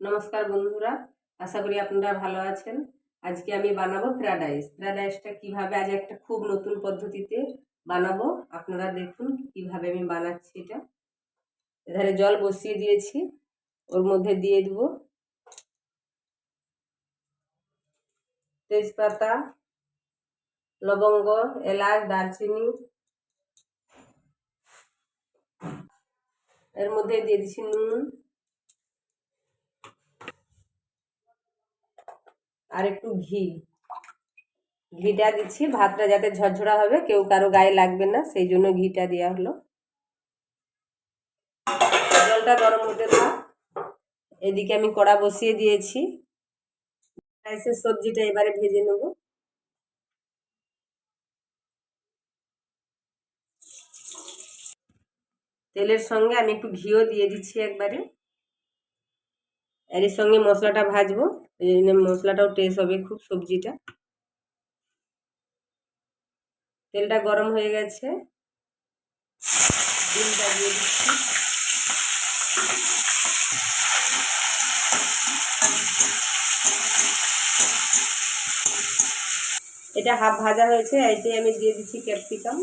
নমস্কার বন্ধুরা, আশা করি আপনারা ভালো আছেন। আজকে আমি বানাবো ফ্রাইড রাইস। ফ্রাইড রাইসটা কীভাবে আজ একটা খুব নতুন পদ্ধতিতে বানাবো, আপনারা দেখুন কীভাবে আমি বানাচ্ছি এটা। এধারে জল বসিয়ে দিয়েছি, ওর মধ্যে দিয়ে দেবো তেজপাতা, লবঙ্গ, এলাচ, দারচিনি। এর মধ্যে দিয়ে দিচ্ছি নুন। আর একটু ঘি। ঘিটা দিচ্ছি, ভাতটা যাতে ঝরঝরা হবে, কেউ কারও গায়ে লাগবে না, সেই জন্য ঘিটা দেওয়া হলো। জলটা গরম হতে থাক। এদিকে আমি কড়া বসিয়ে দিয়েছি। রাইসের সবজিটা এবারে ভেজে নেব। তেলের সঙ্গে আমি একটু ঘিও দিয়ে দিচ্ছি একবারে। এর সঙ্গে মশলাটা ভাজবো। এই জন্য মশলাটাও টেস্ট হবে খুব সবজিটা। তেলটা গরম হয়ে গেছে। ডিমটা দিয়ে দিচ্ছি। এটা হাফ ভাজা হয়েছে, এতে আমি দিয়ে দিচ্ছি ক্যাপসিকাম।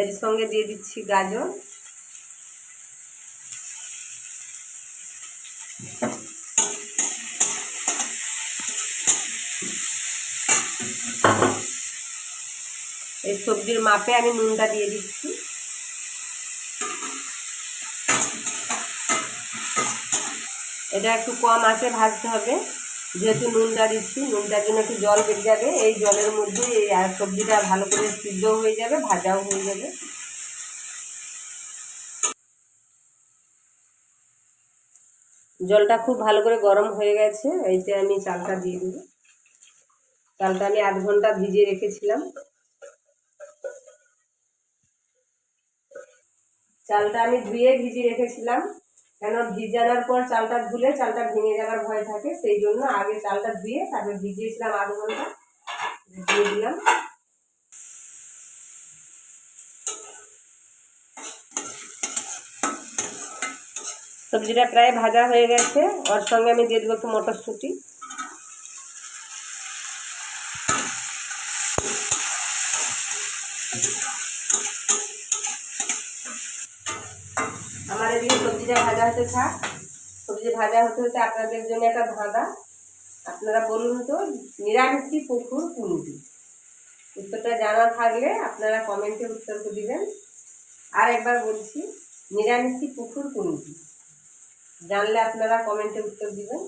এর সঙ্গে দিয়ে দিচ্ছি গাজর। এই সবজির মাপে আমি নুনটা দিয়ে দিচ্ছি। এটা একটু কম আছে, ভাজতে হবে। যেহেতু নুনটা দিচ্ছি, নুনটার জন্য একটু জল বেড়ে যাবে। এই জলের মধ্যে এই সবজিটা ভালো করে সিদ্ধ হয়ে যাবে, ভাজাও হয়ে যাবে। জলটা খুব ভালো করে গরম হয়ে গেছে, এইতে আমি চালটা দিয়ে দেব। চালটা আমি আধ ঘণ্টা ভিজিয়ে রেখেছিলাম। চালটা আমি ধুয়ে ভিজিয়ে রেখেছিলাম। কেন ভিজানোর পর চালটা ধুলে চালটা ভেঙে যাওয়ার ভয় থাকে, সেই জন্য আগে চালটা ধুয়ে তারপরে ভিজিয়েছিলাম আধ ঘণ্টা দিয়ে দিলাম। সবজিটা প্রায় ভাজা হয়ে গেছে, ওর সঙ্গে আমি দিয়ে দেবো একটু মটরশুঁটি। আমার এদিকে সবজিটা ভাজা হতে থাক। সবজি ভাজা হতে হতে আপনাদের জন্য একটা ধাঁধা। আপনারা বলুন তো, নিরামিষি পুকুর কোনটি উত্তরটা জানা থাকলে আপনারা কমেন্টে উত্তর দিবেন। আর একবার বলছি, নিরামিষি পুকুর কোনটি জানলে আপনারা কমেন্টে উত্তর দিবেন।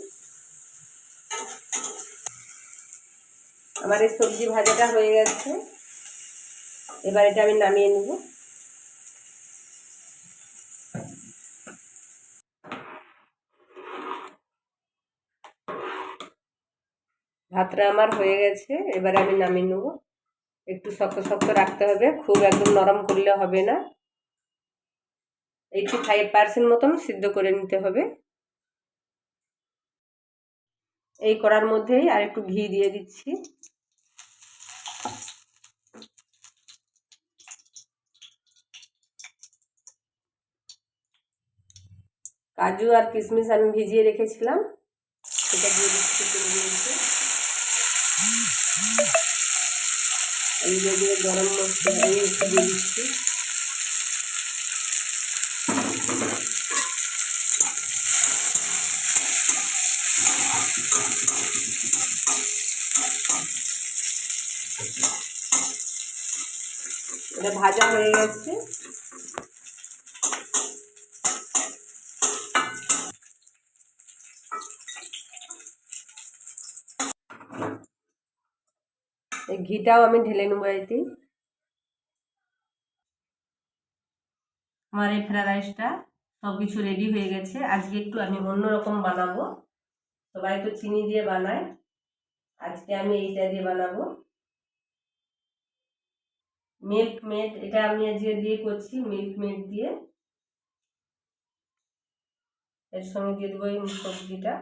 আমার এই সবজি ভাজাটা হয়ে গেছে। এবার এটা আমি নামিয়ে নেব। ভাতটা আমার হয়ে গেছে, এবার আমি নামিয়ে নেব। একটু শক্ত শক্ত রাখতে হবে, খুব একদম নরম করলে হবে না। এইটি ফাইভ পার্সেন্ট মতন সিদ্ধ করে নিতে হবে। এই করার মধ্যেই আর একটু ঘি দিয়ে দিচ্ছি। কাজু আর কিশমিশ আমি ভিজিয়ে রেখেছিলাম সেটা দিয়ে দিচ্ছি এই দিয়ে গরম মশলা দিয়ে দিয়ে দিচ্ছি এটা ভাজা হয়ে গেছে এই ঘিটাও আমি ঢেলে নেব এতে আমার এই ফ্রাইড রাইসটা সব কিছু রেডি হয়ে গেছে। আজকে একটু আমি অন্যরকম বানাবো। সবাই তো চিনি দিয়ে বানায়। আজকে আমি এইটা দিয়ে বানাবো। মিল্ক মেড, এটা আমি আজকে দিয়ে করছি মিল্ক মেড দিয়ে। এর সঙ্গে দিয়ে দেবো এই সবজিটা।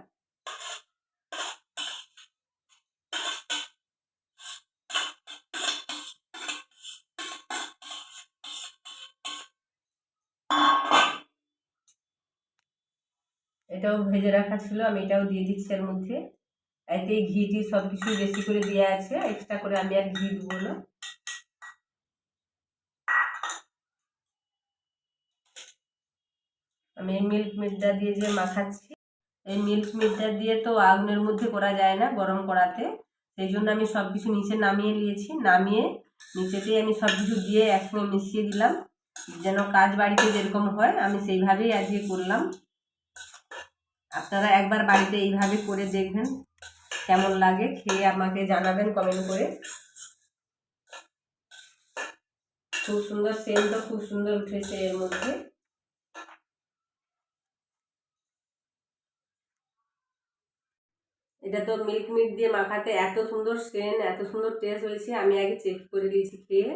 এটাও ভেজে রাখা ছিল, আমি এটাও দিয়ে দিচ্ছি এর মধ্যে। এতে ঘি টি সব কিছু বেশি করে দেওয়া আছে এক্সট্রা করে আমি আর ঘি দেবো না। আমি এই মিল্ক মিটটা দিয়ে যে মাখাচ্ছি, এই মিল্ক মিটটা দিয়ে তো আগুনের মধ্যে করা যায় না গরম করাতে। সেই জন্য আমি সব কিছু নিচে নামিয়ে নিয়েছি, নামিয়ে নিচেতেই আমি সব কিছু দিয়ে একসঙ্গে মিশিয়ে দিলাম। যেন কাজ বাড়িতে যেরকম হয়, আমি সেইভাবেই আজকে করলাম। আপনারা একবার বাড়িতে এইভাবে করে দেখবেন, কেমন লাগে খেয়ে আমাকে জানাবেন কমেন্ট করে। খুব সুন্দর সেন্টও খুব সুন্দর উঠেছে এর মধ্যে। এটা তো মিল্ক মিট দিয়ে মাখাতে এত সুন্দর সেন এত সুন্দর টেস্ট হয়েছে, আমি আগে চেক করে দিয়েছি খেয়ে।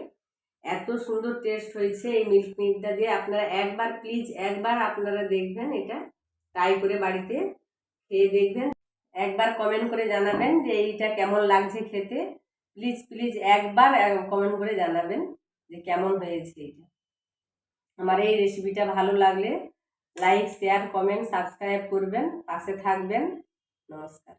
এত সুন্দর টেস্ট হয়েছে এই মিল্ক মিটটা দিয়ে, আপনারা একবার প্লিজ একবার আপনারা দেখবেন এটা। ট্রাই করে বাড়িতে খেয়ে দেখবেন। একবার কমেন্ট করে জানাবেন যে এইটা কেমন লাগছে খেতে। প্লিজ প্লিজ একবার কমেন্ট করে জানাবেন যে কেমন হয়েছে এটা আমার এই রেসিপিটা ভালো লাগলে লাইক শেয়ার কমেন্ট সাবস্ক্রাইব করবেন, পাশে থাকবেন। নমস্কার।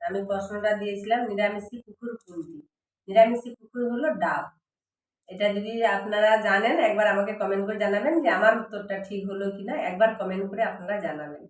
আমি প্রশ্নটা দিয়েছিলাম নিরামিষি পুকুর কোনটি? নিরামিষি কুকুর হলো ডাব। এটা যদি আপনারা জানেন, একবার আমাকে কমেন্ট করে জানাবেন যে আমার উত্তরটা ঠিক হলো কিনা। একবার কমেন্ট করে আপনারা জানাবেন।